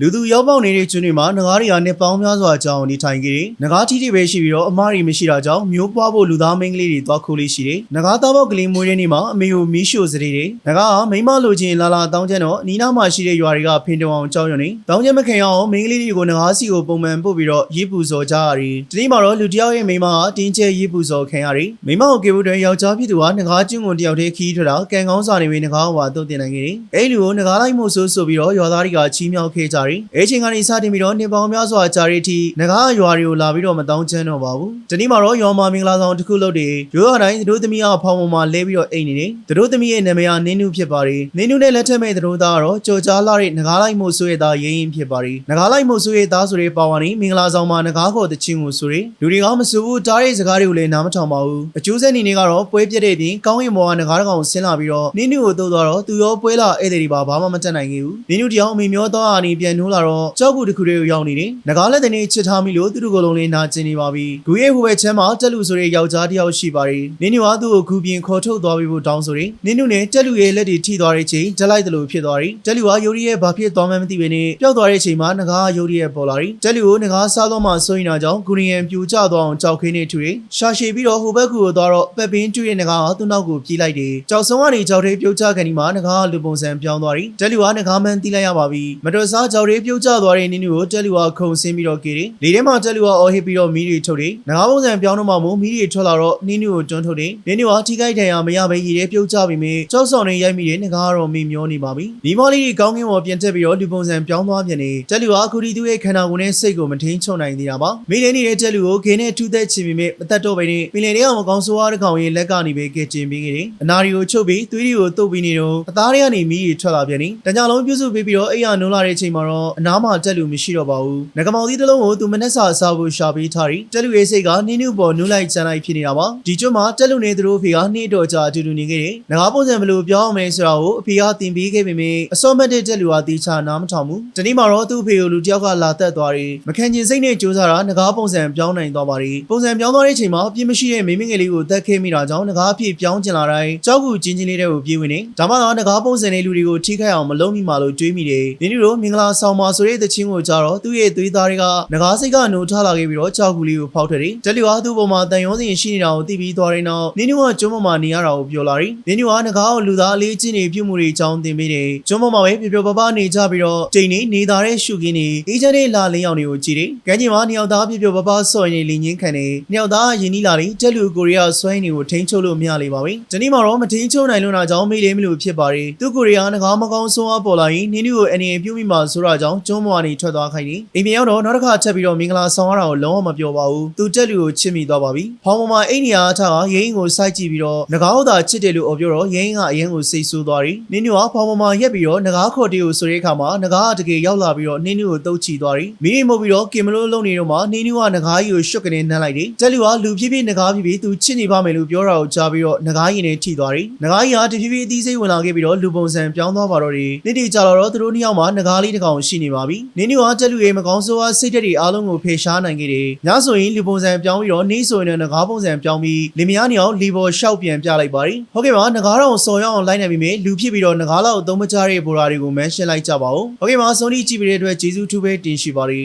လူသူရောက်ပေါက်နေတဲ့ကျွန်းတွေမှာငကားတွေဟာနှစ်ပေါင်းများစွာအကြောင်းနေထိုင်ခဲ့တယ်။ငကားထီးတွေပဲရှိပြီးတော့အမားတွေမရှိတာကြောင့်မျိုးပွားဖို့လူသားမိန်းကလေးတွေသွားခိုးလေးရှိတယ်။ငကားသားပေါက်ကလေးမွေးတဲ့နေ့မှာအမေကိုမီးရှို့စတဲ့တယ်။ငကားဟာမိန်းမလိုချင်လာလာတောင်းချမ်းတော့နီးနားမှာရှိတဲ့ရွာတွေကဖင်တုံအောင်ကြောက်ရွံ့နေ။တောင်းချမ်းမခင်အောင်မိန်းကလေးတွေကိုငကားစီကိုပုံမှန်ပို့ပြီးတော့ရေးပူဇော်ကြရတယ်။ဒီနေ့မှာတော့လူတစ်ယောက်ရဲ့မိန်းမဟာတင်းကျဲရေးပူဇော်ခံရတယ်။မိန်းမကိုကေဖို့တဲ့ယောက်ျားဖြစ်သူကငကားကျွန်းကိုတယောက်တည်းခီးထွက်တာကံကောင်းစာနေပြီးငကားဟွာတုတ်တင်နိုင်ခဲ့တယ်။အဲ့လူကိုငကားလိုက်မှုဆိုးဆိုပြီးတော့ရွာသားတွေကချီးမြှောက်ခဲ့ကြတယ်။အဲ့ချိန်ကနေစတင်ပြီးတော့နေပေါင်းများစွာကြာရီတီငကားရွာတွေကိုလာပြီးတော့မတောင်းချမ်းတော့ပါဘူး။ဒီနေ့မှာတော့ရွာမှာမင်္ဂလာဆောင်တစ်ခုလုပ်တယ်။ရွာတိုင်းသူတို့သမီးကဖောင်ပေါ်မှာလဲပြီးတော့အိတ်နေတယ်။သူတို့သမီးရဲ့နာမည်ကနင်းနုဖြစ်ပါတယ်။နင်းနုနဲ့လက်ထက်မဲ့သူတို့သားကတော့ကြော်ကြားလာတဲ့ငကားလိုက်မှုဆိုးရဲ့သားရင်းရင်ဖြစ်ပါတယ်။ငကားလိုက်မှုဆိုးရဲ့သားဆိုတဲ့ပါဝါနေမင်္ဂလာဆောင်မှာငကားခေါ်တဲ့ချင်းကိုဆိုရလူတွေကမစိုးဘူးတားတဲ့စကားတွေကိုလည်းနားမထောင်ပါဘူး။အကျိုးဆက်အနေနဲ့ကတော့ပွဲပြက်တဲ့ပြင်ကောင်းရင်ဘောကငကားတကောင်ဆင်းလာပြီးတော့နင်းနုကိုတိုးသွားတော့သူရောပွဲလာဧည့်သည်တွေပါဘာမှမတက်နိုင်ခဲ့ဘူး။နင်းနုတရားအမေမျောသွားအာနေပြန်နှိုးလာတော့ကြောက်ကူတစ်ခုတည်းကိုရောက်နေတယ်။ငကားလက်တဲ့နေချစ်ထားမိလို့သူတို့ကိုယ်လုံးလေးနာကျင်နေပါပြီ။ဂူရဲ့ဟိုဘက်ချမ်းမှာတက်လူဆိုတဲ့ယောက်ျားတစ်ယောက်ရှိပါတယ်။နင်းနုကသူ့ကိုဂူပြင်ခေါ်ထုတ်သွားပြီးဖို့တောင်းဆိုတယ်။နင်းနုနဲ့တက်လူရဲ့လက်တွေထိသွားတဲ့ချိန်တက်လိုက်တယ်လို့ဖြစ်သွားတယ်။တက်လူကယိုရီရဲ့ဘာဖြစ်သွားမှန်းမသိဘဲနဲ့ပျောက်သွားတဲ့ချိန်မှာငကားယိုရီရဲ့ပေါ်လာတယ်။တက်လူကိုငကားစားတော့မှဆိုရင်တာကြောင့်ဂူရီယန်ပြူကျသွားအောင်ကြောက်ခင်းနေထူတယ်။ရှာရှည်ပြီးတော့ဟိုဘက်ကူကိုသွားတော့ပက်ပင်းကျွေးတဲ့ငကားကသူ့နောက်ကိုပြေးလိုက်တယ်။ကြောက်ဆုံးကနေကြောက်တဲ့ပြုတ်ချခံဒီမှာငကားကလူပုံစံပြောင်းသွားတယ်။တက်လူကငကားမှန်းတီးလိုက်ရပါပြီ။မတော်စားကြောက်တဲ့ပြုတ်ကျသွားတဲ့နင်းနုကိုတက်လူကခုံဆင်းပြီးတော့ကေတယ်။လေထဲမှာတက်လူကအော်ဟစ်ပြီးတော့မီးတွေထုတ်တယ်။ငကားပုံစံပြောင်းတော့မှမို့မီးတွေထွက်လာတော့နင်းနုကိုတွန်းထုတ်တယ်။နင်းနုကထိခိုက်ဒဏ်ရာမရဘဲရည်ရဲပြုတ်ကျပြီးမြကြောက်ဆောင်နေရိုက်မိတဲ့ငကားကတော့မေမျောနေပါပြီ။ဒီမော်လေးတွေကောင်းကင်ပေါ်ပြန်တက်ပြီးတော့လူပုံစံပြောင်းသွားပြန်နေတက်လူကအခုဒီသူ့ရဲ့ခန္ဓာကိုယ်နဲ့စိတ်ကိုမထိန်ချုပ်နိုင်သေးတာပါ။မိလေးနေတဲ့တက်လူကိုခင်းနဲ့ထူးသက်ချင်ပြီးမြမတတ်တော့ပဲနေပင်လေတွေကမကောင်းဆိုးအားတစ်ကောင်ရဲ့လက်ကနေပဲကဲကျင်ပေးခဲ့တယ်။အနာရီကိုချုပ်ပြီးသွေးတွေကိုတုပ်ပြီးနေတော့အသားတွေကနေမီးတွေထွက်လာပြန်နေ။တညလုံးပြုစုပေးပြီးတော့အိယာနိုးလာတဲ့အချိန်မှာတော့အနားမှာတက်လူမရှိတော့ပါဘူး။ငကမောင်သီးတစ်လုံးကိုသူမနှက်စာအစားဖို့ရှာပေးထားပြီးတက်လူရဲ့စိတ်ကနင်းနုပေါ်နူးလိုက်ချမ်းလိုက်ဖြစ်နေတာပါ။ဒီကျွန်းမှာတက်လူနေသူတို့ဖေကနှိတော်ကြာအတူတူနေခဲ့တယ်။ငကားပုံစံဘယ်လိုပြောင်းအောင်လဲဆိုတာကိုအဖေကသင်ပေးခဲ့ပေမယ့်အစောမတ်တဲ့တက်လူကတီချာနားမထောင်ဘူး။ဒီနေ့မှာတော့သူ့အဖေကိုလူတစ်ယောက်ကလာတက်သွားတယ်။မခံချင်စိတ်နဲ့ကြိုးစားတာငကားပုံစံပြောင်းနိုင်သွားပါတယ်။ပုံစံပြောင်းသွားတဲ့အချိန်မှာအပြစ်မရှိတဲ့မိမငယ်လေးကိုတက်ခဲမိတာကြောင့်ငကားအဖြစ်ပြောင်းကျင်လာတိုင်းကြောက်ကူချင်းချင်းလေးတဲ့ကိုပြေးဝင်နေ။ဒါမှတော့ငကားပုံစံလေးလူတွေကိုထိခိုက်အောင်မလုံးမိမှလို့တွေးမိတယ်။ဒီနေ့တော့မင်္ဂလာဆောင်ပါဆိုတဲ့သချင်းကိုကြားတော့သူ့ရဲ့သွေးသားတွေကငကားစိတ်ကနိုးထလာခဲ့ပြီးတော့ကြောက်ကူလေးကိုဖောက်ထွက်တယ်။တက်လီကသူ့ပေါ်မှာတန်ရုံးစင်ရှိနေတာကိုသိပြီးသွားတဲ့နောက်နင်းနူကကျွန်းပေါ်မှာနေရတာကိုပြောလာတယ်။နင်းနူကငကားကိုလူသားအလေးချင်းနေပြုတ်မှုတွေအကြောင်းသင်ပေးတယ်။ကျွန်းပေါ်မှာပဲပြပြပပနေကြပြီးတော့ချိန်နေနေသားတဲ့ရှုခင်းနေအေးချမ်းတဲ့လာလင်းအောင်တွေကိုကြည့်တယ်။ကမ်းခြေမှာနှစ်ယောက်သားပြပြပပဆော့ရင်လင်းချင်းခံနေနှစ်ယောက်သားယင်းနီလာလေးတက်လူကိုရီးယားဆွဲနေကိုထိန်းချုပ်လို့မရလေပါဘူး။ဒီနေ့မှာတော့မထိန်းချုပ်နိုင်လို့နာကြောင့်မေးလေးမလို့ဖြစ်ပါတယ်။သူကိုရီးယားငကားမကောင်းဆုံးအပေါ်လာရင်နင်းနူကိုအနေနဲ့ပြုတ်မိမှဆိုတာကြောင့်ကျွန်းပေါ်ကနေထွက်သွားခိုင်းတယ်။အိမ်ပြန်ရောက်တော့နောက်တစ်ခါချက်ပြီးတော့မင်္ဂလာဆောင်ရတာကိုလုံးဝမပြောပါဘူး။သူတက်လူကိုချစ်မိသွားပါပြီ။ဖောင်ပေါ်မှာအိမ်နေရာအထကရင်းကိုစိုက်ကြည့်ပြီးတော့ငကားဟုတ်တာချစ်တယ်လို့អော်ပြောတော့ရင်းကအရင်ကိုစိတ်ဆိုးသွားတယ်။နင်းနူကဖောင်ပေါ်မှာရက်ပြီးတော့ငကားခေါ်တေကိုဆိုတဲ့အခါမှာငကားကတကယ်ရောက်လာပြီးတော့နင်းနူကိုတုတ်ချီသွားတယ်။မိမိမှုတ်ပြီးတော့ကင်မလို့လုံနေတော့မှနင်းနူကငကားကြီးကိုရှုပ်ကနေနှမ်းလိုက်တယ်။တက်လူကလူဖြစ်ဖြစ်ငကားဖြစ်ဖြစ်သူချစ်နေပါမယ်လို့ပြောတာကိုကြားပြီးတော့ငကားရင်နဲ့ထိသွားတယ်။ငကားကြီးကတဖြည်းဖြည်းအသီးစိတ်ဝင်လာခဲ့ပြီးတော့လူပုံစံပြောင်းသွားပါတော့တယ်။နေ့တီကြာတော့သူတို့နှစ်ယောက်မှာငကားလေးတစ်ကောင်ရှိနေပါပြီ။နင်းနူကတက်လူရဲ့မကောင်းဆိုးအားစိတ်ဓာတ်တွေအားလုံးကိုဖေရှားနိုင်ခဲ့တယ်။ညဆိုရင်လူပုံစံပြောင်းပြီးတော့နေ့ဆိုရင်လည်းငကားပုံစံပြောင်းပြီးလင်မယားနေအောင်လီဘော်ရှောက်ပြန်ပြလိုက်ပါတယ်။ဟုတ်ကဲ့ပါငကားတော်စော်ရအောင်လိုက်နိုင်ပြီမေလူဖြစ်ပြီးတော့ငကားလောက်အသုံးမချတဲ့ဘော်ရာတွေကိုမန်ရှင်းလိုက်ကြပါဦး။ဟုတ်ကဲ့ပါဆုံးဖြတ်ကြည့်ပြီးတဲ့အတွက်ကျေးဇူးထူးပဲတင်ရှိပါတယ်။